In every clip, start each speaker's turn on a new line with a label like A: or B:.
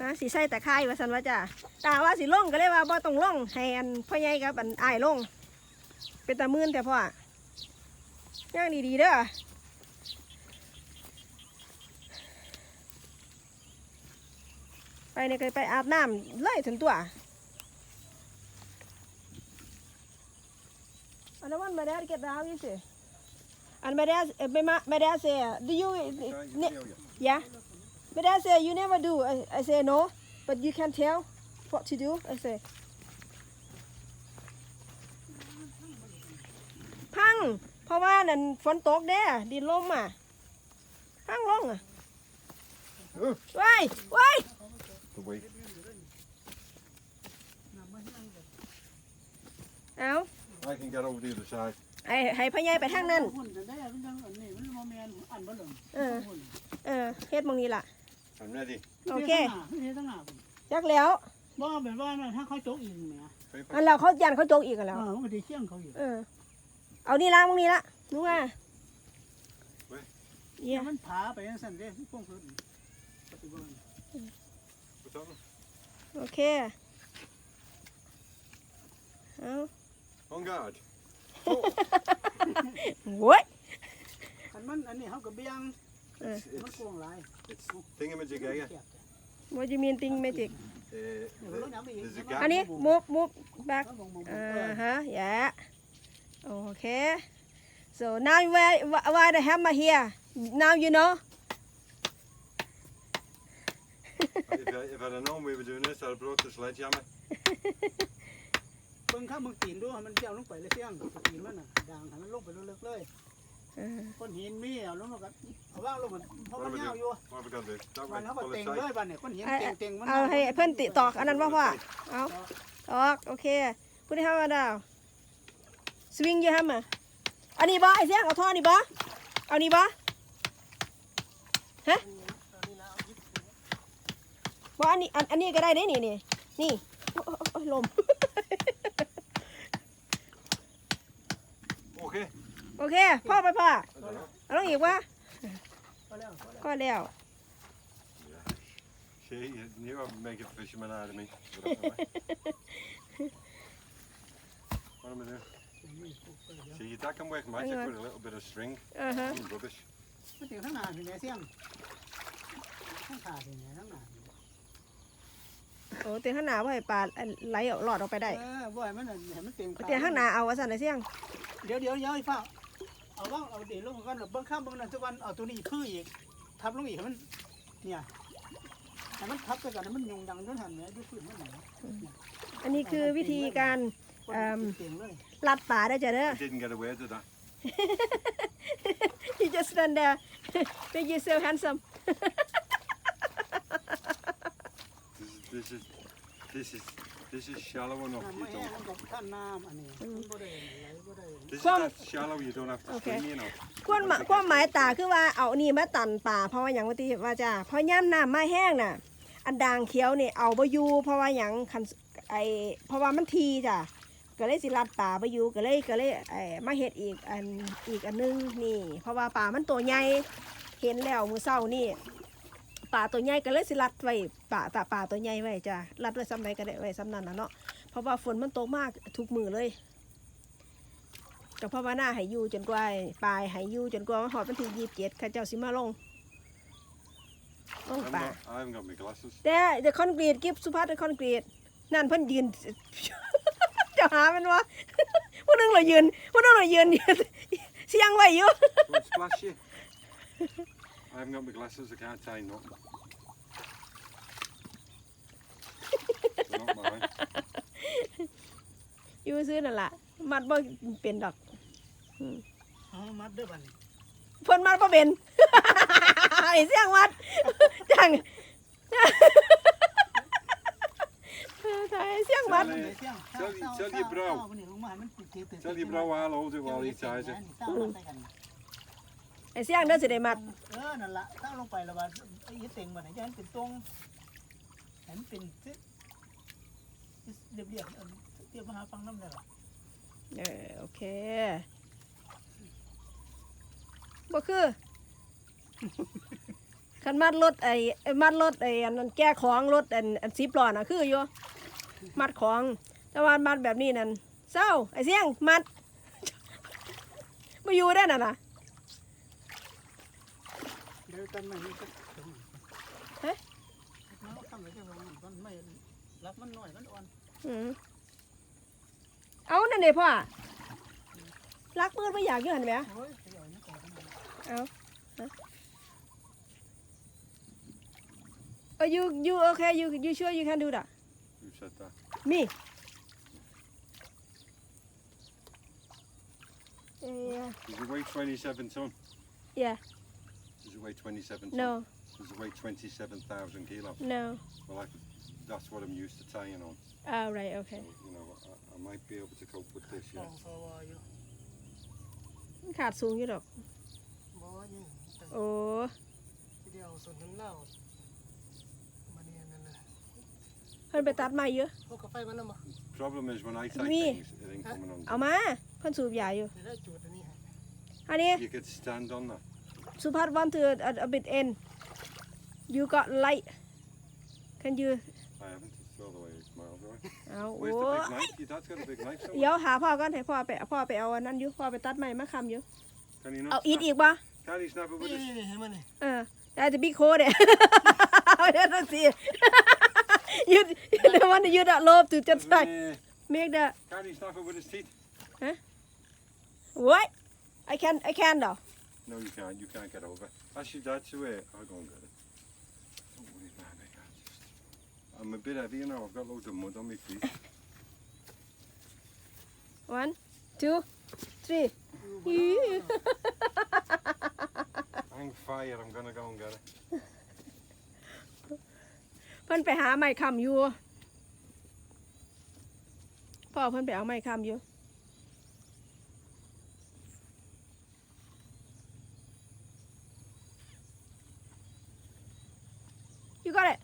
A: นะสีใส่ตะไคร้ว่าสันว่าจ้ะตาว่าสิลงก็เลยว่าบ่ต้องลงให้อันพ่อใหญ่กับอันอ้ายลงเป็นตามื่นแต่พ่อย่างดีๆเด้อไปเนี่ยก็ไปอาบน้ำเลยถึงตัวอันนั้นวันมาได้เก็บดาวยี่สิอันมาได้ไม่มาไม่ได้เสีย do you
B: Show you.
A: yeah but I say you never do I, I say no but you can tell what to do I say พังเพราะว่านั่นฝนตกเด้ดินลมอะพังลงอะ
B: Oh,
A: ว้ายว้าย
B: the weight.
A: เอา
B: I can get over the other side.
A: ไอ้ให้พ่อใหญ่ไปทางนั้น
C: หุ่นจะได้มันยังอันนี้มันโมเมนอันบ่หลง
A: เออเออเฮ็ดหมองนี้ล่ะ
B: I'm ready.
A: โอเค
C: เฮ็ดตั้งหน้า
A: ยักแล้ว
C: บ่แบบว่าถ้าเขาโจกอีกเนี่ย
B: Paper.
A: อันเราเขายันเขาโจกอีกกัน
C: เอ
A: แล้ว
C: อมันก็ได้เชี่ยงเขาอยู่
A: เออเอานี่ละหมองนี้ละนูว่าเยี่ย
C: มันผาไปยังสั่นเด้พวกเพิ่นปฏิบัติ
B: What's that?
A: โอเคเอา
B: On guard.
A: โว้ย
C: คันมันอันนี้เฮาก็เบี้ยง
B: It's,
C: มัน
B: it's,
C: กวงหลาย
B: it's thingamajig here.
A: ว่าจะมีติงเมจิก
B: Uh, there's a
A: อัน
B: gap.
A: นี้มูฟมูฟ back
C: มองมอง
A: อ่าฮะ yeah โอเค so now why why the hammer here now you know
B: if, I, if I'd have known we were doing this, I'd have brought the sledgehammer.
C: เบิ่งข้ามึงตีนดูให้มันเจียวลงไปเลยเชี่ยงตีนมันน่ะด่างให้มันลงไปลึกๆเลย
A: เออ
C: ก้อนหินมีเอาลงมากันเอาว่างลงมันเพราะ
B: What
C: มัน
B: have
C: ยาว
B: we
C: อยู่
B: done? What have we got to do? That
C: วัน
B: way.
C: เขาก็
B: Pull
C: เต็
B: it
C: งเล
B: tight.
C: ยบัดเนี่ยก้อนหิน
A: เอา
C: เต็งๆมัน
A: เอาให้เพื่อนติตอกอันนั้นว่าพ่อเอาตอกโอเคพูดให้มาดาวสวิงอยู่ฮะมาอันนี้บ่ไอ้เสียงเอาท่อนี่บ่เอานี่บ่ฮะบ่อันนี้อันอันนี้ก็ได้เด้นี่นี่นี่โอ้โอ้โอ้ยลม
B: Okay.
A: โอเค พ่อไปพ่อ
B: I don't know.
A: เอาลงอีกวะ
C: ก็แล้วก็แล้ว
A: ก็แล้ว
B: See, you knew I'd make a fisherman out of me. But anyway. what am I doing? See, that can work magic
A: Hang on.
B: with a little bit of string.
A: อ่าฮะ
B: Mm, rubbish.
C: มันเต็งทั้งหน้าพี่แม่เสี่ยงทั้งขาพี่แม่ทั้งหน้า
A: โอ้เตียงข้างหน้าว่าให้ปลาไหลออกหลอดออกไปได้
C: เออบ่ให้มันให้มันเต็ง
A: เตียงข้างหน้าเอาว่าสั่นไอ้เสียง
C: เดี๋ยวเดี๋ยวเดี๋ยวไอ้ฟ้า เอาว่างเอาเดี๋ยวลงก่อนเบิ่งข้ามเบิ่งนั่นทุกวันเอาตัวนี้คืออีกทับลงอีกให้มันเนี่ยให้มันทับไปกันให้มันยุงดังจนหันแม่ดูพื้นมันหนา
A: อันนี้คือวิธีการ
C: คน
A: เอิ่ม
C: เต็งเลย
A: ลัดป่าได้จ้ะเด้อ
B: I didn't get away to that.
A: you just stand there make yourself handsome
B: This is, this is, this is, this is shallow enough.
C: น้ำ
B: You
C: ไม่แห้ง
B: don't.
C: มันก็ท่านน้ำอันนี้มันบ่ได้ ไหลบ่ได้
B: This is
A: Come.
B: that shallow. You don't have to
A: Okay.
B: swing, you know.
A: ความหมายความหมายตาคือว่าเอานี่มาตันป่าเพราะว่าอย่างว่าติว่าจ้าเพราะย่ำน้ำมาแห้งน่ะ อันด่างเขียวนี่เอาบ่อยู่เพราะว่าอย่างคันไอเพราะว่ามันทีจ้ะก็เลยสิลัดป่าบ่อยู่ก็เลยก็เลยไอมาเฮ็ดอีกอันอีกอันนึงนี่ เพราะว่าป่ามันตัวใหญ่เห็นแล้วมื้อเช้านี่ป่าตัวใหญ่ก็เลยสิลัดไว้ป่าป่าป่าตัวใหญ่ไว้จ้ะลัดไว้ซ้ำใดก็ได้ไว้ซ้ำนั้นน่ะเนาะเพราะว่าฝนมันตกมากทุกมือเลย ก็เพราะว่าหน้าให้อยู่จนกว่าปลายให้อยู่จนกว่าหอดวันที่ยี่สิบเจ็ดข้าเจ้าสิมาลงลง
B: I'm
A: ป่า
B: not, I haven't got my glasses.
A: แต่เดอะคอนกรีตกิฟสุภาพเดอะคอนกรีตนั่นเพิ่นยืน จะหาเป็นว่าผู้หนึงเรายืนผู้หนึงเรายืนยืนเสียงไว้อยู่
B: Don't splash you. I haven't got my glasses. I can't tie nothing. They're not mine.
A: อยู่ซื้อนั่นล่ะมัดบ่เป็นดอก
C: เอามัดเด้อบัดนี้
A: เพิ่นมัดบ่เป็น ไอ้เสียงมัด จังเออถ่ายไอ้เสียงมัด
B: Tell, uh, tell, tell your bro. Tell your bro I'll hold it while he ties it.
A: ไอ้เสียงเด้อสิได้มัด
C: เออนั่นล่ะตั้งลงไปแล้วว่าไอ้เต็งบัดนี้จะให้มันเป็นตรงให้มันเป็นเรียบเรียบเรียบมาหาฟังน้ำได้ล่ะ
A: เออโอเค บ่คือคันมัดรถไอ้ไอ้มัดรถไอ้อันนั้นแก้ของรถอันอันสิบล้อน่ะคืออยู่มัดของ แต่ว่ามัดแบบนี้นั่นเศร้าไอ้เสียงมัดมาอยู่ได้น่ะนะ
C: เดี๋ยวกันใหม่นี่ก็ถึง
A: เอ๊ะ
C: น้องทำอะไรจะวางมันไม่รักมันน้อยมันอ่อน
A: อืมเอานั่นเด้พ่อรักมืดไม่อยากอยู่หันไหม
C: เอา
A: ฮะ Oh, you you okay? You you sure you can do that?
B: Who said that?
A: Me. Yeah.
B: Does it weigh 27 ton?
A: Yeah.
B: Does it weigh 27 ton?
A: No.
B: Does it weigh 27,000 kilo?
A: No.
B: Well, I, that's what I'm used to tying on.
A: Oh right.
B: So,
A: Okay.
B: you know, I, I might be able to cope with this,
C: ฟอ
B: yeah.
C: งฟอวออยู่
A: มันขาดสูงอยู่ดอก
C: บ่ยังแต่
A: โอ้
C: เดียวส่วนนั้นเล่ามันเนี่ยนั่นน่ะ
A: เพิ่นไปตัดไม้เยอะ
C: พวกกาแฟมันน่ะมา
B: Problem is when I tie
A: Me.
B: things, it ain't coming on.
A: เอามาเพิ่นสูบยาอยู่
C: เดี๋ยวได้จุดอันนี้ให้
A: อันนี้
B: You could stand on that.
A: สุภัทร want to a, a bit end you got light can you
B: I haven't. It's all the way miles away.
A: เอาโอ้
B: Where's the big knife? Your dad's got a big knife
A: เดี๋ย
B: somewhere.
A: วหาพ่อก่อนให้พ่อไปพ่อไปเอาอันนั้นอยู่พ่อไปตัดไม้มาคำอยู่
B: Can you
A: เอา
B: not?
A: อีท
B: snap-
A: อีกบ่
B: Can he snap it with
C: นี่
B: his
C: นี่เห็นมันนี่
A: เออได้จะบิ๊กโคเด้เอาเดี๋ยวต้องสิ you the one that you that love to just like
B: Yeah.
A: make the
B: Can he snap it with his teeth?
A: what I can I can though
B: No, you can't. You can't get over. Ask your dad to it. I'll go and get it. Don't worry about it. I just... I'm a bit heavy now. I've got loads of mud on my feet.
A: one two three อี๋
B: Hang fire. I'm gonna go and get it.
A: เพิ่นไปหาไม้คำอยู่พ่อเพิ่นไปเอาไม้คำอยู่ You got it.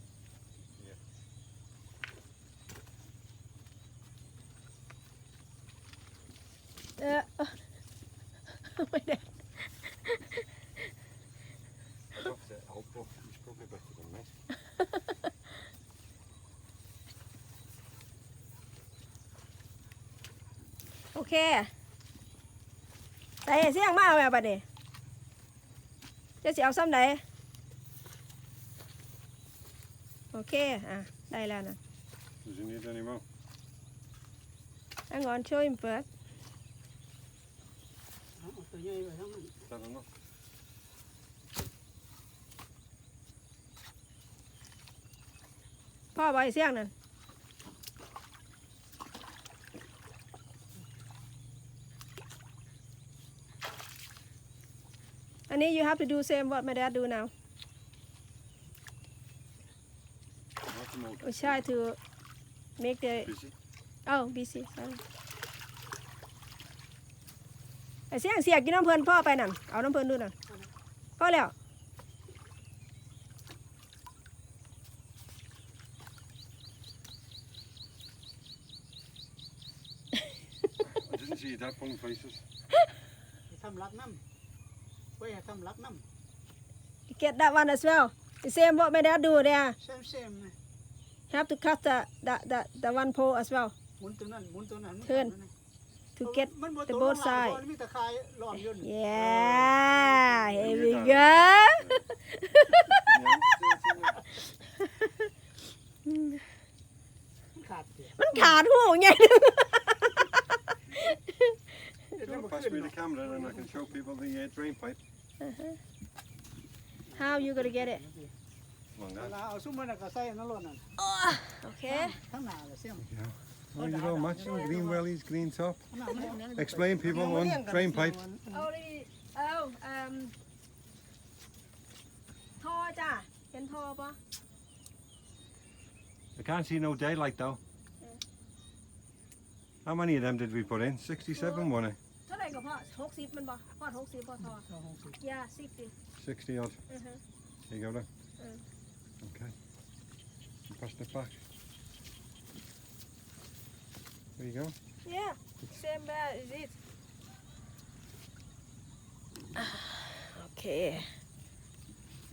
A: Yeah. Uh, wait there. Okay. ใส่เสียงมาเอาแบบบัดนี้จะสิเอาซ้ำใดโอเค อะ ได้แล้วนะ
B: Does he need any more?
A: Hang on show him first
C: เอาตัวใหญ่ไปทั้งนั้น
B: Is that enough?
A: พ่อบอกให้เสียงนั่น อันนี้ you have to do same what my dad do now
B: Not the motor.
A: we try to make the
B: Busy?
A: oh busy sorry ไอเสียงเสียกกินน้ำเพลินพ่อไปนั่นเอาน้ำเพลินดูนั่นพ่อแล้ว
B: I didn't see your dad pulling faces.
C: ให้ทำรักน้ำ ไว้ให้ทำรักน้
A: get that one as well the same what my dad do there ำ
C: เซมเซมๆเลย
A: have to cut the the the, the one pole as well
C: หมุนตัวนั้นหมุนตัวนั้น
A: Turn to get
C: มันบ่
A: the
C: ตัว
A: both
C: ลงหลาย
A: side
C: บ่มีตะคายล้อมอยู่นี่
A: yeah here we go
B: Yeah,
C: มันขาดเสีย
A: มันขาดหูไง
C: เดี๋ยว
B: Do you
C: จะ
B: want
C: มา
B: to pass
C: ขึ้น
B: me the camera and I can show people the uh, drain pipe?
A: how you gonna get it
B: Long
C: เว
B: that.
C: ลาเอาซุ้มมันน่ะก็ใส่นั่นรถนั่น
A: okay
C: ทั้งหน้าเลยเสียม
B: There you go, matching green wellies, green top.
C: ทั้งหน้ามันเนี่ย
B: Explain people one drain pipe.
A: only oh um ท่อจ้ะเห็นท่อปะ
B: I can't see no daylight though. How many of them did we put in? 67, wasn't it?
A: เท่าไหร่ก็พอหกสิบมันบ่พอหกสิบพอท่อ yeah sixty
B: 60 odd.
A: อือฮะ
B: Here you go then.
A: Mm.
B: Okay. You passed it back. There you go.
A: yeah same where is it โอเค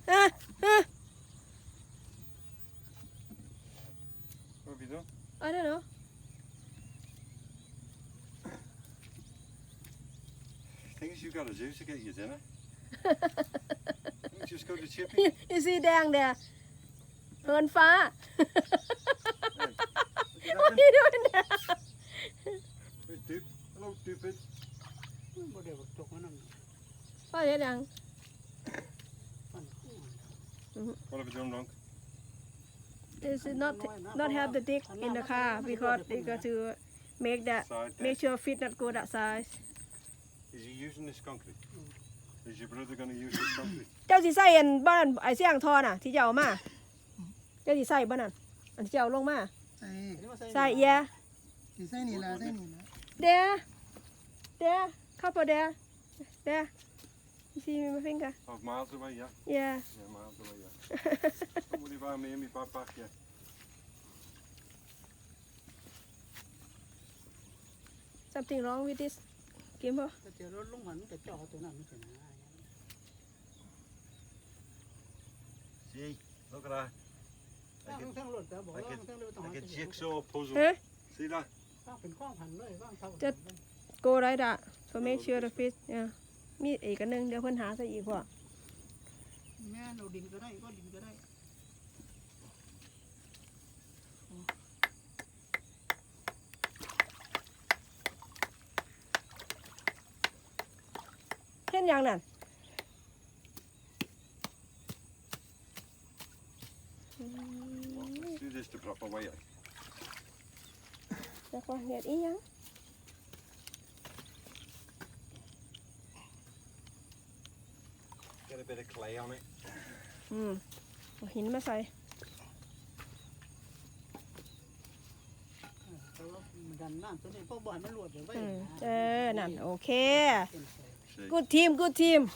A: อ่ะ
B: What have you done?
A: I don't know
B: you got to do to get your dinner. you just go to Chippy.
A: you see แดง there เหินฟ้า
B: Look
A: what
B: at
A: are
B: that
A: you doing there
B: Hey, dude. Hello, stupid.
C: บ่ได้บักจกมันนั่น
A: พ่อเฮ็ดหยัง
C: มัน
B: What have I done wrong?
A: This is not not have the dick in the car because they got to make that
B: Side there.
A: make sure feet not go that size
B: Is he using this concrete? Is your brother going to use this concrete?
A: เจ้าสิใส่อันบ้านไอ้เสียงทอน่ะ ที่เจ้าเอามา เจ้าสิใส่บ้านนั่นอันที่เจ้าเอาลงมา
D: ใส่
A: ใส่เอีย
D: สิใส่นี่ละใส่นี่ละ
A: there there couple there there you see my finger
B: Oh, miles away, yeah.
A: yeah
B: Yeah, miles away, yeah. Don't worry about me and me backpack, yeah.
A: something wrong with this กินป่ะ
C: แต่เจอรถลงหันก็เจาะตัวนั้นมันเป็นง่าย
B: See, look at that.
C: ตั้ง
B: Like a,
C: ทั้งรถแต่บอกว่า
B: like
C: ทั้งรถต้อง
B: a,
C: หา
B: like a
C: จุด
B: jigsaw puzzle.
A: เฮ้ย
B: See that?
C: ตั้งเป็นข้อพันเลยว่างเท่า
A: จะ go like that so make sure the fish yeah มีอีกอันหนึงเดี๋ยวเพิ่นหาใส่อีกพ่อ
C: แม่เอาดินก็ได้ก็ดินก็ได้
A: นยังนั่น
B: Well, let's do this the proper way. eh?
A: แล้วก็เห็ดอีหยัง
B: Get a bit of clay on it.
A: อืมเอาหินมาใส่
C: แต่ว่ามันดันน้ำตัวนี้พวกบ่อนมันหลวดเดี๋ยวไว้
A: อืมเออ นั่น โอเค
B: See?
A: Good team good team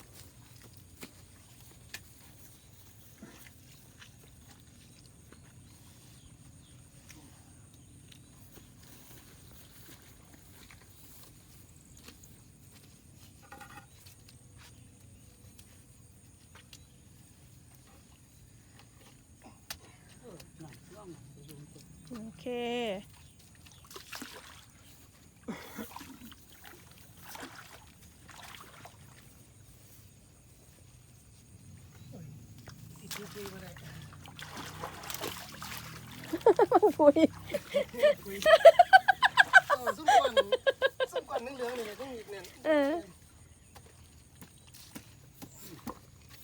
A: คุย
D: เออส้มก่อนส้มก่อนเหลืองๆนี่แหละต้องอีกเนี่ย
A: เออ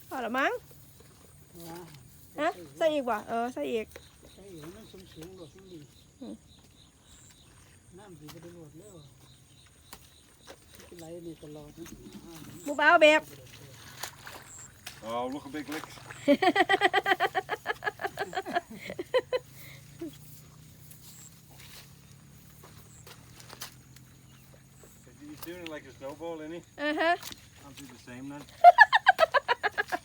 A: พอละมั้งฮะใส่อีกว่ะเออใส่อีก
C: ใช่อย่างนั้นสูงสูงหลวดมันดีน้ำดีก็ได้หลวดแล้วไหลนี่ตลอด
A: หมูเบาแบบ
B: Oh, look a big lick. snowball, isn't he?
A: อ่าฮะ
B: I'll do the same then.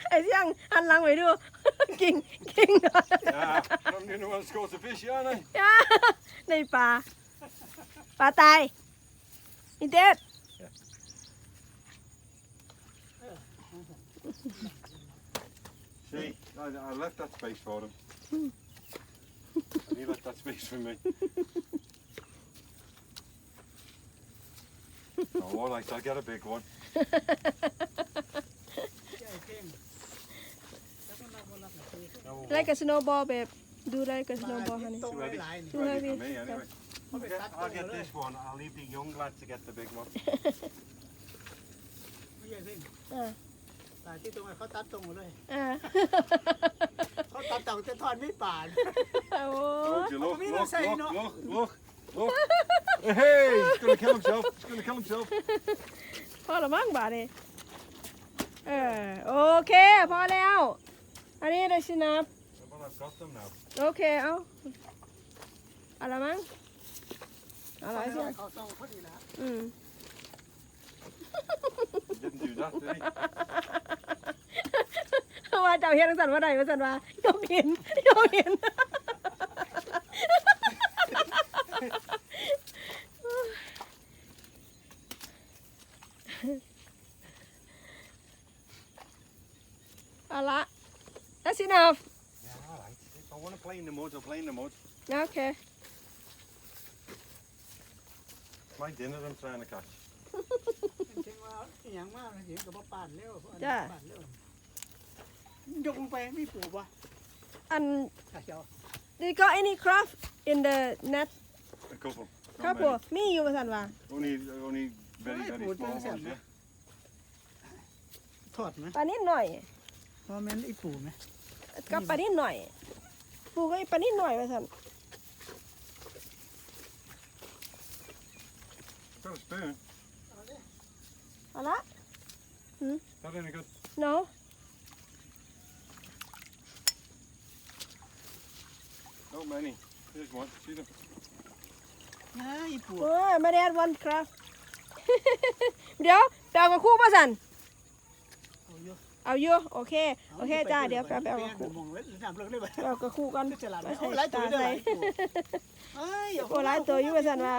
A: ไอ้เสียงหันหลังไปดู กิ่งกิ่ง
B: Yeah, I'm the only one that's caught a fish, aren't I?
A: ในปลาปลาตายอินเด็ด
B: See, I, I left that space for him. and he left that space for me. Oh, all right, I'll get a big one.
C: ใช่เก่งแล้วก็นักวันนักหนักคือ
B: No,
A: ไล่กับสโนว์บอลแบบดูไล่กับสโนว์บอลฮันนี่
C: ตรงหลายๆนี่
A: Too
B: ready
A: heavy.
B: for me anyway.
C: เขาไป
B: Okay,
C: ตัดตร
B: I'll
C: ง
B: get
C: เลย
B: this one. I'll leave the young lad to get the big one.
C: ไม่ใช่เพ่ง
A: อ่า
C: ตายที่ตรงไหนเขาตัดตรงหมดเลย
A: อ่า
C: เขาตัดต่างจะทอนไม่ป่าน
A: โอ้
B: Told you, look,
C: Come here,
B: look,
C: say
B: look,
C: no.
B: look, look, look. Hey, he's going to kill himself. He's going to kill himself.
A: พอละมั้งบาทนี่เออโอเค พอแล้ว อันนี้เลยสินับ
B: Well, I've got them now.
A: โอเค เอาเอะไรมั้งเอะไรสิ
C: เขาต้องพอดีนะ
A: อืม
B: He didn't do that, did he?
A: ว่าเจ้าเฮ็ดจังซั่นว่าใดว่าซั่นว่ายกหินยกหิน เอาละแล้วสินะ
B: want to play in the mud, I'll play in the mud.
A: โอเค
B: My dinner I'm trying to catch.
C: เช่นว่าอหย่างมากเลยเห็นกับว่าปานเร็ว
A: จ้ะ
C: ปานเร็วยกลงไปไม่ปลูกวะ
A: อัน
C: ขาเขียว
A: they got any craft in the net
B: A couple. Not
A: ครับผมมีอยู่ว่าซั่นว่า
B: many. Only, only very,
C: Right,
B: very
C: wood,
B: small
C: that's it,
B: ones,
C: man.
B: yeah.
C: ทอดไหม
A: ปลานิดหน่อย
C: พอแม่นไอ้ปูไหม
A: กับปลานิดหน่อย ปูก็ปลานิดหน่อยว่าซั่น
B: Got a spoon.
A: เอาละ
B: That any good?
A: no
B: Not many. Here's one. See them?
C: นะไอ้ปู
A: โอ้ยไม่ได้วันครับ เดี๋ยวเดี๋ยวกับคู่ป่ะสัน
C: เอาเยอะ
A: เอาอยู่โอเคโอเคจ้าเดี๋ยวแป๊บไปเอากับ
C: คู่
A: คู่
C: มองไว้จำเลิกได้ไหม
A: เอากับคู่กัน
C: ก็จะหลับ
A: ไม่
C: โอ้
A: ใช่
C: หลายตัว
A: ตา
C: เลยห
A: ใส่
C: ลายตัวเอ้ย
A: โอ้หลายตัวอยู่ป่ะสันว่า